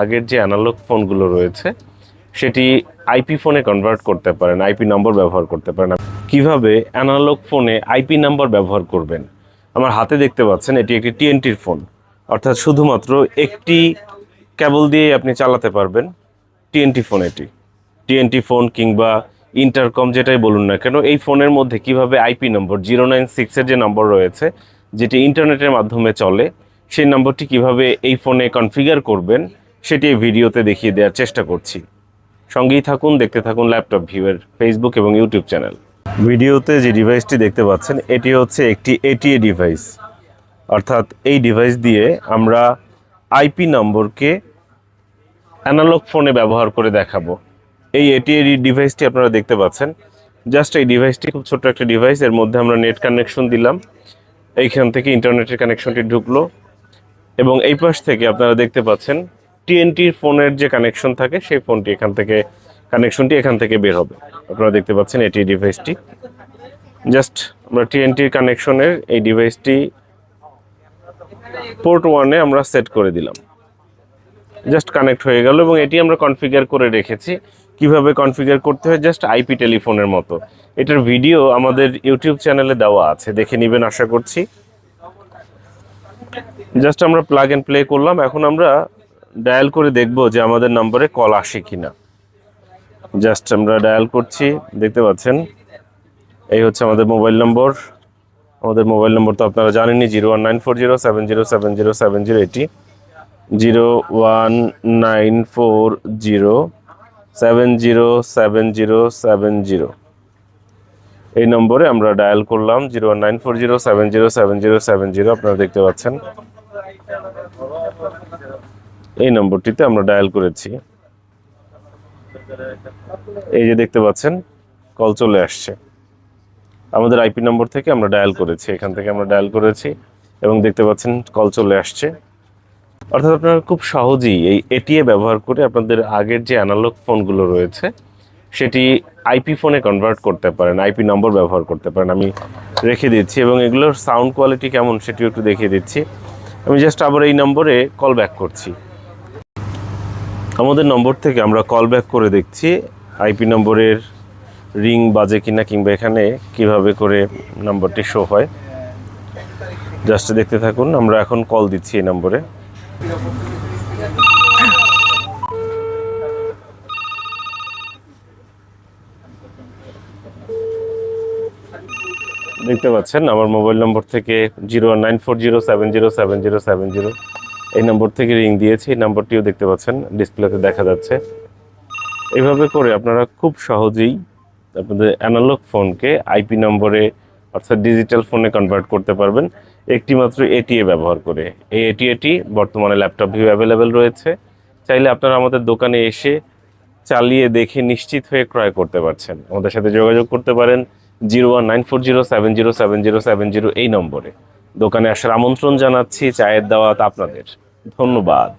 আগের যে অ্যানালগ ফোনগুলো রয়েছে, সেটি আইপি ফোনে কনভার্ট করতে পারেন আইপি নম্বর ব্যবহার করতে পারেন। কীভাবে অ্যানালগ ফোনে আইপি নাম্বার ব্যবহার করবেন? আমার হাতে দেখতে পাচ্ছেন এটি একটি টিএনটির ফোন অর্থাৎ শুধুমাত্র একটি কেবল দিয়ে আপনি চালাতে পারবেন টিএনটি ফোন এটি। টিএনটি ফোন কিংবা ইন্টারকম যেটাই বলুন না কেন, এই ফোনের মধ্যে কীভাবে আইপি নম্বর জিরো নাইন সিক্সের যে নম্বর রয়েছে, যেটি ইন্টারনেটের মাধ্যমে চলে সেই নম্বরটি কীভাবে এই ফোনে কনফিগার করবেন, সেটি ভিডিওতে দেখিয়ে দেওয়ার চেষ্টা করছি। সঙ্গেই থাকুন, দেখতে থাকুন ল্যাপটপ ভিউয়ের ফেসবুক এবং ইউটিউব চ্যানেল ভিডিওতে যে ডিভাইসটি দেখতে পাচ্ছেন, এটি হচ্ছে একটি এটিএ ডিভাইস অর্থাৎ এই ডিভাইস দিয়ে আমরা আইপি নম্বরকে অ্যানালগ ফোনে ব্যবহার করে দেখাবো। এই এটিএ ডিভাইসটি আপনারা দেখতে পাচ্ছেন। জাস্ট এই ডিভাইসটি খুব ছোট্ট একটা ডিভাইস এর মধ্যে আমরা নেট কানেকশন দিলাম। এইখান থেকে ইন্টারনেটের কানেকশনটি ঢুকলো। এবং এই পাশ থেকে আপনারা দেখতে পাচ্ছেন টিএনটির ফোনের যে কানেকশন থাকে, সেই ফোনটি এখান থেকে কানেকশনটি এখান থেকে বের হবে। আপনারা দেখতে পাচ্ছেন এটি ডিভাইসটি জাস্ট আমরা টিএনটির কানেকশনের এই ডিভাইসটি পোর্ট ওয়ানে আমরা সেট করে দিলাম। জাস্ট কানেক্ট হয়ে গেল এবং এটি আমরা কনফিগার করে রেখেছি। কীভাবে কনফিগার করতে হয়? জাস্ট আইপি টেলিফোনের মতো। এটার ভিডিও আমাদের ইউটিউব চ্যানেলে দেওয়া আছে। দেখে নেবেন, আশা করছি। জাস্ট আমরা প্লাগ এন্ড প্লে করলাম। এখন আমরা ডায়াল করে দেখব যে আমাদের নম্বরে কল আসে কি না জাস্ট আমরা ডায়াল করছি, দেখতে পাচ্ছেন? এই হচ্ছে আমাদের মোবাইল নম্বর আমাদের মোবাইল নম্বর তো আপনারা জানেনই zero one nine four zero seven zero seven zero seven zero এটি zero one nine four zero seven zero seven zero seven zero এই নম্বরে আমরা ডায়াল করলাম zero one nine four zero seven zero seven zero seven zero আপনারা দেখতে পাচ্ছেন? এই নম্বরটিতে আমরা ডায়াল করেছি। এই যে দেখতে পাচ্ছেন, কল চলে আসছে। আমাদের আইপি নম্বর থেকে আমরা ডায়াল করেছি, এখান থেকে আমরা ডায়াল করেছি এবং দেখতে পাচ্ছেন কল চলে আসছে। অর্থাৎ আপনারা খুব সহজেই এই এটিএ ব্যবহার করে আপনাদের আগের যে অ্যানালগ ফোনগুলো রয়েছে, সেটি আইপি ফোনে কনভার্ট করতে পারেন আইপি নম্বর ব্যবহার করতে পারেন। আমি রেখে দিচ্ছি এবং এগুলোর সাউন্ড কোয়ালিটি কেমন সেটিও একটু দেখিয়ে দিচ্ছি। আমি জাস্ট আবার এই নম্বরে কল ব্যাক করছি। আমাদের নম্বর থেকে আমরা কল ব্যাক করে দেখছি আইপি নম্বরের রিং বাজে কিনা কিংবা এখানে কীভাবে করে নম্বরটি শো হয়। জাস্ট দেখতে থাকুন, আমরা এখন কল দিচ্ছি এই নম্বরে দেখতে পাচ্ছেন, আমার মোবাইল নম্বর থেকে zero nine four zero seven zero seven zero. Seven zero এই নম্বর থেকে রিং দিয়েছি, এই নম্বরটিও দেখতে পাচ্ছেন, ডিসপ্লেতে দেখা যাচ্ছে। এইভাবে করে আপনারা খুব সহজেই আপনাদের অ্যানালগ ফোনকে আইপি নম্বরে, অর্থাৎ ডিজিটাল ফোনে কনভার্ট করতে পারবেন। একটি মাত্র এটিএ ব্যবহার করে। এই এটিএটি বর্তমানে ল্যাপটপ ভিউ অ্যাভেলেবেল রয়েছে। চাইলে আপনারা আমাদের দোকানে এসে চালিয়ে দেখে নিশ্চিত হয়ে ক্রয় করতে পারছেন। আমাদের সাথে যোগাযোগ করতে পারেন। Zero one nine four zero seven zero seven zero seven zero এই নম্বরে। দোকানে আসার আমন্ত্রণ জানাচ্ছি, চায়ের দাওয়াত আপনাদের। ধন্যবাদ।